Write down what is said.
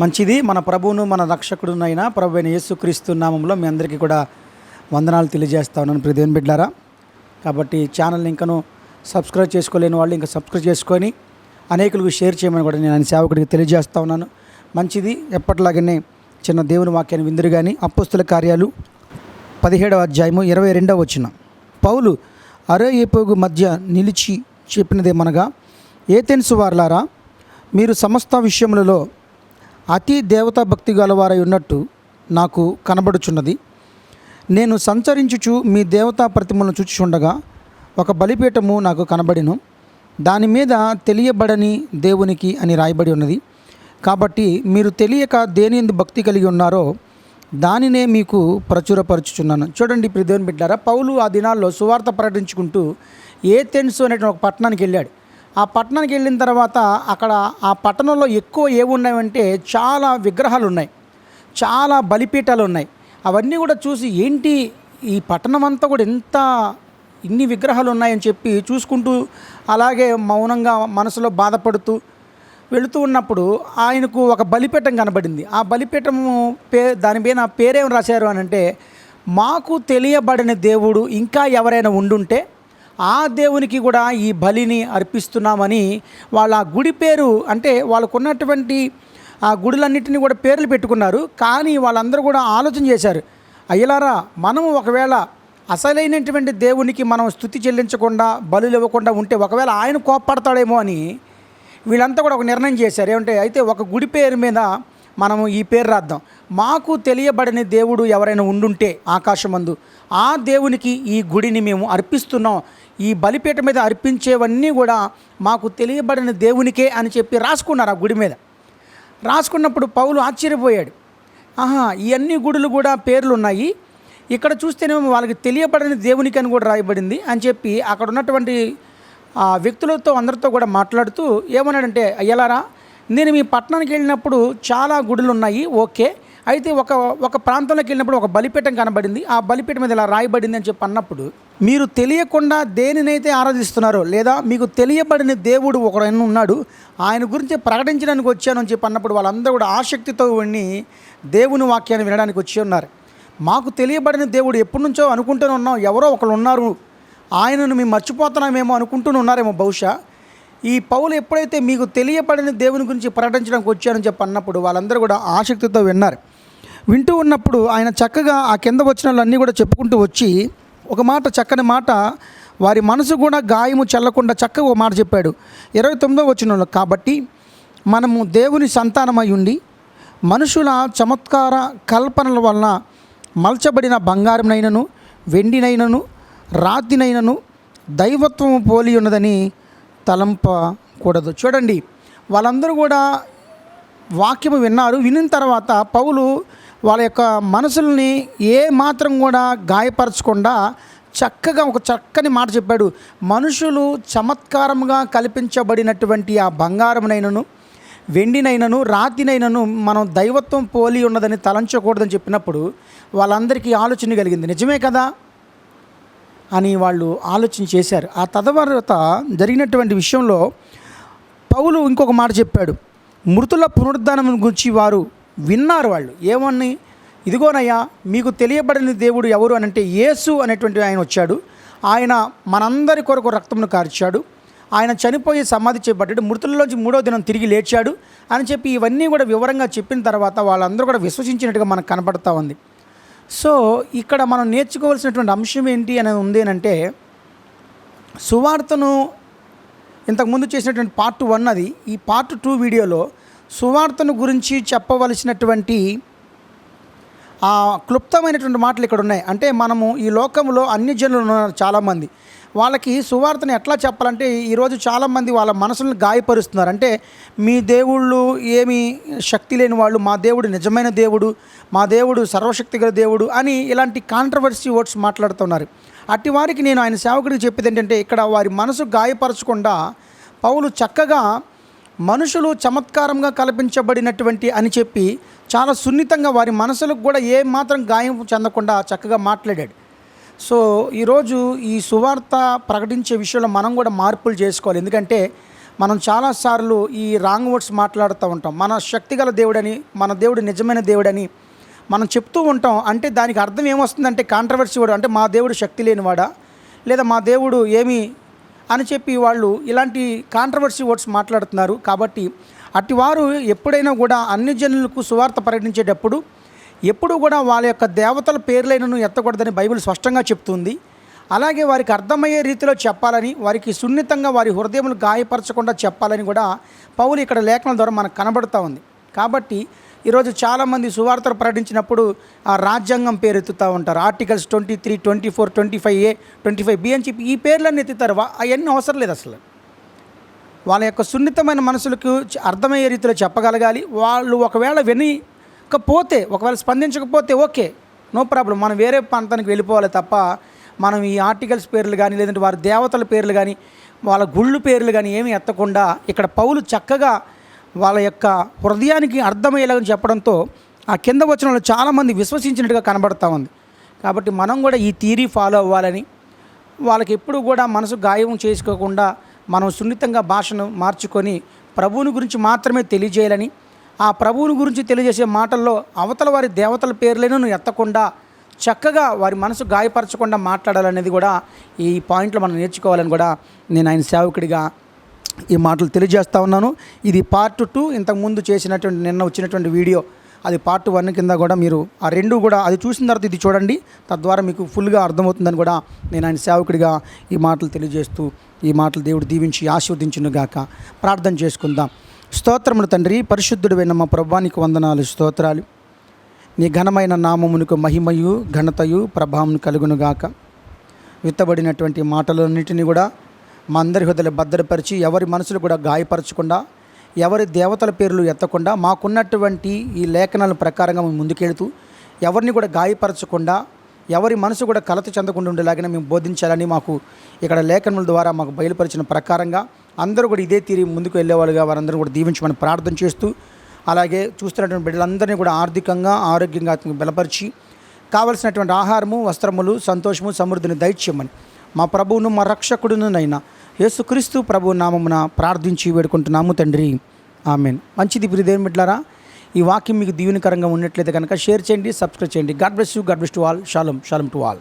మంచిది. మన ప్రభువును మన రక్షకుడునైన ప్రభు అయిన యేసుక్రీస్తు నామంలో మీ అందరికీ కూడా వందనాలు తెలియజేస్తా ఉన్నాను. ప్రదేవన్ బిడ్డారా కాబట్టి ఛానల్ని ఇంకను సబ్స్క్రైబ్ చేసుకోలేని వాళ్ళు ఇంకా సబ్స్క్రైబ్ చేసుకొని అనేకులకు షేర్ చేయమని కూడా నేను ఆయన సేవకుడికి తెలియజేస్తా ఉన్నాను. మంచిది. ఎప్పటిలాగనే చిన్న దేవుని వాక్యాన్ని విందురు కానీ అప్పుస్తుల కార్యాలు పదిహేడవ అధ్యాయము ఇరవై రెండవ వచ్చిన పౌలు అరేయేపోగు మధ్య నిలిచి చెప్పినదేమనగా ఏతెన్సు వార్లారా మీరు సమస్త విషయములలో అతి దేవతా భక్తి గలవారై ఉన్నట్టు నాకు కనబడుచున్నది. నేను సంచరించుచు మీ దేవతా ప్రతిమలను చూచుచుండగా ఒక బలిపీఠము నాకు కనబడిను. దాని మీద తెలియబడని దేవునికి అని రాయబడి ఉన్నది. కాబట్టి మీరు తెలియక దేని భక్తి కలిగి ఉన్నారో దానినే మీకు ప్రచురపరుచుచున్నాను. చూడండి ఇప్పుడు దేవుని బిడ్డారా పౌలు ఆ దినాల్లో సువార్త ప్రకటించుకుంటూ ఏ తెన్సు అనేటువంటి ఒక పట్టణానికి వెళ్ళాడు. ఆ పట్టణానికి వెళ్ళిన తర్వాత అక్కడ ఆ పట్టణంలో ఎక్కువ ఏమున్నాయంటే చాలా విగ్రహాలు ఉన్నాయి చాలా బలిపీఠాలు ఉన్నాయి అవన్నీ కూడా చూసి ఏంటి ఈ పట్టణం అంతా కూడా ఎంత ఇన్ని విగ్రహాలు ఉన్నాయని చెప్పి చూసుకుంటూ అలాగే మౌనంగా మనసులో బాధపడుతూ వెళుతూ ఉన్నప్పుడు ఆయనకు ఒక బలిపీఠం కనబడింది. ఆ బలిపీఠము పే దాని మీద పేరేం రాశారు అని అంటే మాకు తెలియబడిన దేవుడు ఇంకా ఎవరైనా ఉండుంటే ఆ దేవునికి కూడా ఈ బలిని అర్పిస్తున్నామని వాళ్ళ ఆ గుడి పేరు అంటే వాళ్ళకున్నటువంటి ఆ గుడులన్నింటినీ కూడా పేర్లు పెట్టుకున్నారు. కానీ వాళ్ళందరూ కూడా ఆలోచన చేశారు. అయ్యలారా మనం ఒకవేళ అసలైనటువంటి దేవునికి మనం స్థుతి చెల్లించకుండా బలులు ఇవ్వకుండా ఉంటే ఒకవేళ ఆయన కోప్పడతాడేమో అని వీళ్ళంతా కూడా ఒక నిర్ణయం చేశారు. ఏమంటే అయితే ఒక గుడి పేరు మీద మనము ఈ పేరు రాద్దాం. మాకు తెలియబడని దేవుడు ఎవరైనా ఉండుంటే ఆకాశమందు ఆ దేవునికి ఈ గుడిని మేము అర్పిస్తున్నాం. ఈ బలిపీఠ మీద అర్పించేవన్నీ కూడా మాకు తెలియబడిన దేవునికే అని చెప్పి రాసుకున్నారు ఆ గుడి మీద. రాసుకున్నప్పుడు పౌలు ఆశ్చర్యపోయాడు. ఆహా ఇవన్నీ గుడులు కూడా పేర్లు ఉన్నాయి ఇక్కడ చూస్తేనేమో వాళ్ళకి తెలియబడిన దేవునికి అని కూడా రాయబడింది అని చెప్పి అక్కడ ఉన్నటువంటి ఆ వ్యక్తులతో అందరితో కూడా మాట్లాడుతూ ఏమన్నాడంటే అయ్యలారా నేను మీ పట్టణానికి వెళ్ళినప్పుడు చాలా గుడులు ఉన్నాయి ఓకే అయితే ఒక ఒక ప్రాంతంలోకి వెళ్ళినప్పుడు ఒక బలిపీఠం కనబడింది. ఆ బలిపీఠం మీద ఇలా రాయబడింది అని చెప్పి అన్నప్పుడు మీరు తెలియకుండా దేనినైతే ఆరాధిస్తున్నారో లేదా మీకు తెలియబడిన దేవుడు ఒకడైనా ఉన్నాడు ఆయన గురించి ప్రకటించడానికి వచ్చాను అని చెప్పి అన్నప్పుడు వాళ్ళందరూ కూడా ఆసక్తితో ఉండి దేవుని వాక్యాన్ని వినడానికి వచ్చి ఉన్నారు. మాకు తెలియబడిన దేవుడు ఎప్పటి నుంచో అనుకుంటూనే ఉన్నాం. ఎవరో ఒకరు ఉన్నారు. ఆయనను మేము మర్చిపోతున్నామేమో అనుకుంటూనే ఉన్నారేమో బహుశా. ఈ పౌలు ఎప్పుడైతే మీకు తెలియబడిన దేవుని గురించి ప్రకటించడానికి వచ్చారని చెప్పి అన్నప్పుడు వాళ్ళందరూ కూడా ఆసక్తితో విన్నారు. వింటూ ఉన్నప్పుడు ఆయన చక్కగా ఆ కింద వచ్చిన వాళ్ళన్నీ కూడా చెప్పుకుంటూ వచ్చి ఒక మాట చక్కని మాట వారి మనసు కూడా గాయము చల్లకుండా చక్కగా ఒక మాట చెప్పాడు. ఇరవై తొమ్మిదో వచ్చిన కాబట్టి మనము దేవుని సంతానమై ఉండి మనుషుల చమత్కార కల్పనల వలన మలచబడిన బంగారంనైనను వెండినైనను రాతినైనను దైవత్వము పోలి ఉన్నదని తలంపకూడదు. చూడండి వాళ్ళందరూ కూడా వాక్యము విన్నారు. వినిన తర్వాత పౌలు వాళ్ళ యొక్క మనసుల్ని ఏ మాత్రం కూడా గాయపరచకుండా చక్కగా ఒక చక్కని మాట చెప్పాడు. మనుషులు చమత్కారంగా కల్పించబడినటువంటి ఆ బంగారమునైనను వెండినైనను రాతినైనను మనం దైవత్వం పోలి ఉన్నదని తలంచకూడదని చెప్పినప్పుడు వాళ్ళందరికీ ఆలోచన కలిగింది. నిజమే కదా? అని వాళ్ళు ఆలోచన చేశారు. ఆ తదవరత జరిగినటువంటి విషయంలో పౌలు ఇంకొక మాట చెప్పాడు. మృతుల పునరుద్ధానం గురించి వారు విన్నారు వాళ్ళు. ఏమని? ఇదిగోనయ్యా మీకు తెలియబడిన దేవుడు ఎవరు అని అంటే యేసు అనేటువంటి ఆయన వచ్చాడు. ఆయన మనందరి కొరకు రక్తమును కార్చాడు. ఆయన చనిపోయి సమాధి చేపట్టాడు మృతుల్లోంచి మూడో దినం తిరిగి లేచాడు అని చెప్పి ఇవన్నీ కూడా వివరంగా చెప్పిన తర్వాత వాళ్ళందరూ కూడా విశ్వసించినట్టుగా మనకు కనపడతా ఉంది. సో ఇక్కడ మనం నేర్చుకోవాల్సినటువంటి అంశం ఏంటి అనేది ఉంది అని అంటే సువార్తను ఇంతకుముందు చేసినటువంటి పార్ట్ వన్ అది. ఈ పార్ట్ టూ వీడియోలో సువార్తను గురించి చెప్పవలసినటువంటి ఆ క్లుప్తమైనటువంటి మాటలు ఇక్కడ ఉన్నాయి. అంటే మనము ఈ లోకంలో అన్ని జనులు ఉన్నారు చాలామంది. వాళ్ళకి సువార్తను ఎట్లా చెప్పాలంటే ఈరోజు చాలామంది వాళ్ళ మనసులను గాయపరుస్తున్నారు. అంటే మీ దేవుళ్ళు ఏమి శక్తి లేని వాళ్ళు మా దేవుడు నిజమైన దేవుడు మా దేవుడు సర్వశక్తి గల దేవుడు అని ఇలాంటి కాంట్రవర్సీ వర్డ్స్ మాట్లాడుతున్నారు. అట్టి వారికి నేను ఆయన సేవకుడికి చెప్పేది ఏంటంటే ఇక్కడ వారి మనసు గాయపరచకుండా పౌలు చక్కగా మనుషులు చమత్కారంగా కల్పించబడినటువంటి అని చెప్పి చాలా సున్నితంగా వారి మనసులకు కూడా ఏ మాత్రం గాయం చెందకుండా చక్కగా మాట్లాడాడు. సో ఈరోజు ఈ సువార్త ప్రకటించే విషయంలో మనం కూడా మార్పులు చేసుకోవాలి. ఎందుకంటే మనం చాలాసార్లు ఈ రాంగ్ వర్డ్స్ మాట్లాడుతూ ఉంటాం. మన శక్తిగల దేవుడని మన దేవుడు నిజమైన దేవుడని మనం చెప్తూ ఉంటాం. అంటే దానికి అర్థం ఏమొస్తుందంటే కాంట్రవర్సీ వాడు అంటే మా దేవుడు శక్తి లేనివాడా? లేదా మా దేవుడు ఏమి అని చెప్పి వాళ్ళు ఇలాంటి కాంట్రవర్సీ వర్డ్స్ మాట్లాడుతున్నారు. కాబట్టి అట్టి వారు ఎప్పుడైనా కూడా అన్ని జనులకు సువార్త ప్రకటించేటప్పుడు ఎప్పుడు కూడా వాళ్ళ యొక్క దేవతల పేర్లైనను ఎత్తకూడదని బైబిల్ స్పష్టంగా చెప్తుంది. అలాగే వారికి అర్థమయ్యే రీతిలో చెప్పాలని వారికి సున్నితంగా వారి హృదయములు గాయపరచకుండా చెప్పాలని కూడా పౌలు ఇక్కడ లేఖనం ద్వారా మనకు కనబడుతూ ఉంది. కాబట్టి ఈరోజు చాలామంది సువార్తలు ప్రకటించినప్పుడు ఆ రాజ్యాంగం పేరు ఎత్తుతూ ఉంటారు. Articles twenty three twenty four twenty five A twenty five B అని చెప్పి ఈ పేర్లన్నీ ఎత్తుతారు. అవన్నీ అవసరం లేదు అసలు. వాళ్ళ యొక్క సున్నితమైన మనసులకు అర్థమయ్యే రీతిలో చెప్పగలగాలి. వాళ్ళు ఒకవేళ వినకపోతే ఒకవేళ స్పందించకపోతే ఓకే నో ప్రాబ్లం. మనం వేరే ప్రాంతానికి వెళ్ళిపోవాలి తప్ప మనం ఈ ఆర్టికల్స్ పేర్లు కానీ లేదంటే వారి దేవతల పేర్లు కానీ వాళ్ళ గుళ్ళు పేర్లు కానీ ఏమీ ఎత్తకుండా ఇక్కడ పౌలు చక్కగా వాళ్ళ యొక్క హృదయానికి అర్థమయ్యేలాగా చెప్పడంతో ఆ కింద వచ్చిన వాళ్ళు చాలామంది విశ్వసించినట్టుగా కనబడతా ఉంది. కాబట్టి మనం కూడా ఈ థీరీ ఫాలో అవ్వాలని వాళ్ళకి ఎప్పుడు కూడా మనసు గాయం చేసుకోకుండా మనం సున్నితంగా భాషను మార్చుకొని ప్రభువుని గురించి మాత్రమే తెలియజేయాలని ఆ ప్రభువుని గురించి తెలియజేసే మాటల్లో అవతల వారి దేవతల పేర్లను ఎత్తకుండా చక్కగా వారి మనసు గాయపరచకుండా మాట్లాడాలనేది కూడా ఈ పాయింట్లో మనం నేర్చుకోవాలని కూడా నేను ఆయన సేవకుడిగా ఈ మాటలు తెలియజేస్తా ఉన్నాను. ఇది పార్ట్ టూ ఇంతకుముందు చేసినటువంటి నిన్న వచ్చినటువంటి వీడియో. అది పార్ట్ వన్ కింద కూడా మీరు ఆ రెండు కూడా అది చూసిన తర్వాత ఇది చూడండి. తద్వారా మీకు ఫుల్గా అర్థమవుతుందని కూడా నేను ఆయన సేవకుడిగా ఈ మాటలు తెలియజేస్తూ ఈ మాటలు దేవుడు దీవించి ఆశీర్వదించును గాక. ప్రార్థన చేసుకుందాం. స్తోత్రములు తండ్రి పరిశుద్ధుడు విన్న మా ప్రభానికి వందనాలు స్తోత్రాలు. నీ ఘనమైన నామమునకు మహిమయు ఘనతయు ప్రభావం కలుగునుగాక విత్తబడినటువంటి మాటలన్నిటిని కూడా మా అందరి హృదయలు భద్రపరిచి ఎవరి మనసులు కూడా గాయపరచకుండా ఎవరి దేవతల పేర్లు ఎత్తకుండా మాకున్నటువంటి ఈ లేఖనాల ప్రకారంగా మేము ముందుకెళ్తూ ఎవరిని కూడా గాయపరచకుండా ఎవరి మనసు కూడా కలత చెందకుండా ఉండేలాగానే మేము బోధించాలని మాకు ఇక్కడ లేఖనముల ద్వారా మాకు బయలుపరిచిన ప్రకారంగా అందరూ కూడా ఇదే తీరి ముందుకు వెళ్ళేవాళ్ళుగా వారందరూ కూడా దీవించమని ప్రార్థన చేస్తూ అలాగే చూస్తున్నటువంటి బిడ్డలందరినీ కూడా ఆర్థికంగా ఆరోగ్యంగా బలపరిచి కావలసినటువంటి ఆహారము వస్త్రములు సంతోషము సమృద్ధిని దయచేయమని మా ప్రభువును మా రక్షకుడునునైనా యేసుక్రీస్తు ప్రభు నామమున ప్రార్థించి వేడుకుంటున్నాము తండ్రి. ఆమెన్. మంచిది ప్రియదేవి మిట్లారా ఈ వాక్యం మీకు దీవెనకరంగా ఉన్నట్లయితే కనుక షేర్ చేయండి సబ్స్క్రైబ్ చేయండి. God bless you God bless to all. Shalom shalom to all.